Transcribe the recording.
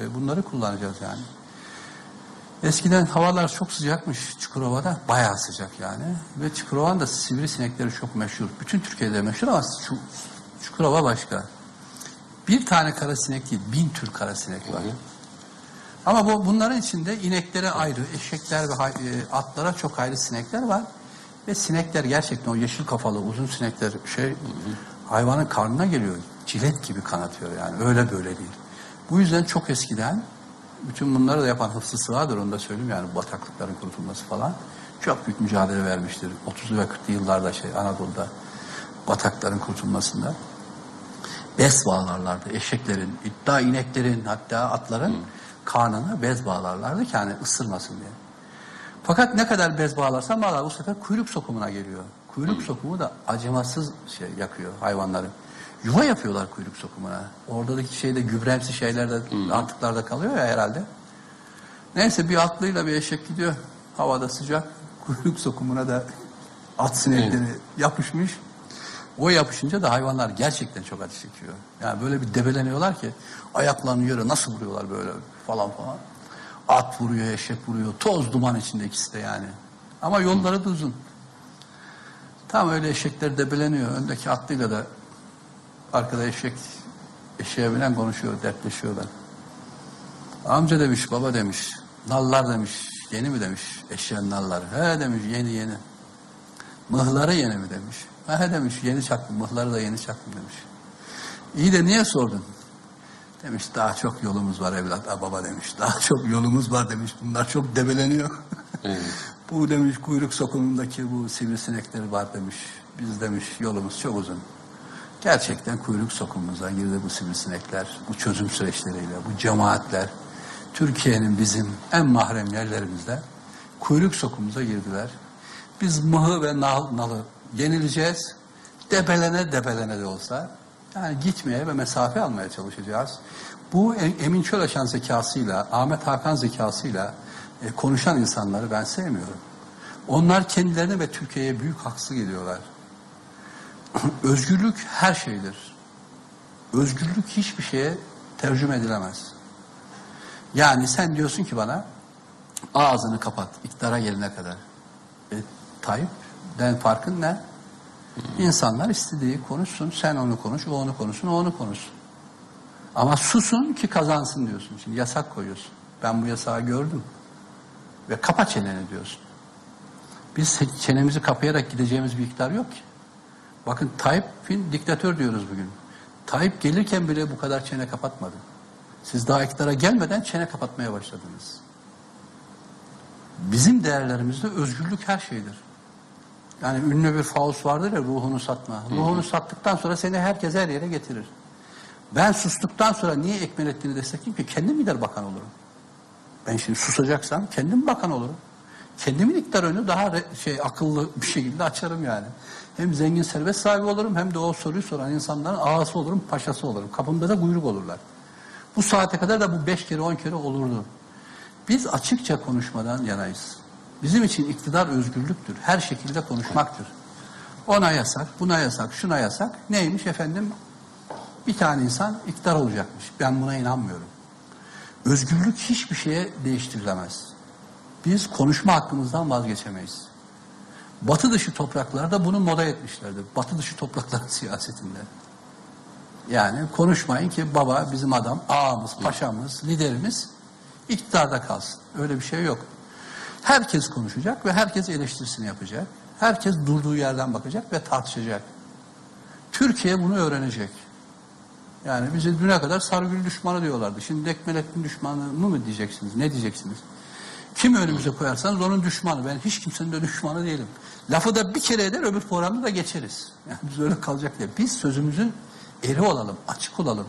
E, bunları kullanacağız yani. Eskiden havalar çok sıcakmış Çukurova'da. Bayağı sıcak yani. Ve Çukurova'nın da sivrisinekleri çok meşhur. Bütün Türkiye'de meşhur ama Çukurova başka. Bir tane karasinek değil, bin tür karasinek var. Ama bu, bunların içinde ineklere ayrı, eşekler ve e, atlara çok ayrı sinekler var. Ve sinekler gerçekten o yeşil kafalı uzun sinekler şey hayvanın karnına geliyor. Cilet gibi kanatıyor yani öyle böyle değil. Bu yüzden çok eskiden bütün bunları da yapan Hıfzı Sığa'dır onu da söyleyeyim yani bataklıkların kurtulması falan. Çok büyük mücadele vermiştir. 30'lu ve 40'lı yıllarda şey Anadolu'da batakların kurtulmasında bez bağlarlardı eşeklerin, iddia ineklerin hatta atların karnına bez bağlarlardı ki hani ısırmasın diye. Fakat ne kadar bez bağlarsan bağlar bu sefer kuyruk sokumuna geliyor. Kuyruk sokumu da acımasız şey yakıyor hayvanları. Yuva yapıyorlar kuyruk sokumuna. Oradaki şeyde gübremsi şeyler de artıklarda kalıyor ya herhalde. Neyse bir atlıyla bir eşek gidiyor. Havada sıcak. Kuyruk sokumuna da at sinekleri yapışmış. O yapışınca da hayvanlar gerçekten çok acı çekiyor. Yani böyle bir debeleniyorlar ki ayaklarını yere nasıl vuruyorlar böyle falan falan. At vuruyor, eşek vuruyor. Toz duman içinde ikisi de yani. Ama yolları da uzun. Tam öyle eşekler debeleniyor. Öndeki atlıyla da arkada eşek eşeğe binen konuşuyor, dertleşiyorlar. Amca demiş, baba demiş. Nallar demiş. Yeni mi demiş eşeğin nalları. He demiş yeni yeni. Mıhları yeni mi demiş. He demiş yeni çaktım mıhları da yeni çaktım demiş. İyi de niye sordun? Demiş daha çok yolumuz var evlat. Ha, baba demiş daha çok yolumuz var demiş. Bunlar çok debeleniyor. bu demiş kuyruk sokumundaki bu sivrisinekleri var demiş. Biz demiş yolumuz çok uzun. Gerçekten kuyruk sokumumuza girdi bu sivrisinekler, bu çözüm süreçleriyle, bu cemaatler. Türkiye'nin bizim en mahrem yerlerimizde kuyruk sokumuza girdiler. Biz mıhı ve nal, nalı yenileceğiz. Debelene debelene de olsa yani gitmeye ve mesafe almaya çalışacağız. Bu E- Emin Çöleşen zekasıyla, Ahmet Hakan zekasıyla e, konuşan insanları ben sevmiyorum. Onlar kendilerine ve Türkiye'ye büyük haksızlık ediyorlar. Özgürlük her şeydir. Özgürlük hiçbir şeye tercüme edilemez. Yani sen diyorsun ki bana ağzını kapat iktidara gelene kadar. E, Tayyip'den farkın ne? İnsanlar istediği konuşsun, sen onu konuş, o onu konuşsun, o onu konuşsun. Ama susun ki kazansın diyorsun. Şimdi yasak koyuyorsun. Ben bu yasağı gördüm. Ve kapa çeneni diyorsun. Biz çenemizi kapayarak gideceğimiz bir iktidar yok ki. Bakın Tayyip'in diktatör diyoruz bugün. Tayyip gelirken bile bu kadar çene kapatmadı. Siz daha iktidara gelmeden çene kapatmaya başladınız. Bizim değerlerimizde özgürlük her şeydir. Yani ünlü bir Faust vardır ya ruhunu satma. Ruhunu sattıktan sonra seni herkes her yere getirir. Ben sustuktan sonra niye Ekmelettin'i destekleyeyim ki? Kendim gider bakan olurum. Ben şimdi susacaksam kendim bakan olurum. Kendimin iktidar önünü daha şey akıllı bir şekilde açarım yani. Hem zengin servet sahibi olurum hem de o soruyu soran insanların ağası olurum, paşası olurum. Kapımda da kuyruk olurlar. Bu saate kadar da bu beş kere on kere olurdu. Biz açıkça konuşmadan yanayız. Bizim için iktidar özgürlüktür. Her şekilde konuşmaktır. Ona yasak, buna yasak, şuna yasak. Neymiş efendim? Bir tane insan iktidar olacakmış. Ben buna inanmıyorum. Özgürlük hiçbir şeye değiştirilemez. Biz konuşma hakkımızdan vazgeçemeyiz. Batı dışı topraklarda bunu moda etmişlerdi. Batı dışı toprakların siyasetinde. Yani konuşmayın ki baba bizim adam, ağamız, paşamız, liderimiz iktidarda kalsın. Öyle bir şey yok. Herkes konuşacak ve herkes eleştirisini yapacak. Herkes durduğu yerden bakacak ve tartışacak. Türkiye bunu öğrenecek. Yani bize düne kadar Sarıgül düşmanı diyorlardı. Şimdi Ekmelettin düşmanı mı diyeceksiniz? Ne diyeceksiniz? Kim önümüze koyarsanız onun düşmanı. Ben hiç kimsenin de düşmanı değilim. Lafı da bir kere eder öbür programda da geçeriz. Yani biz öyle kalacak diye. Biz sözümüzün eri olalım, açık olalım.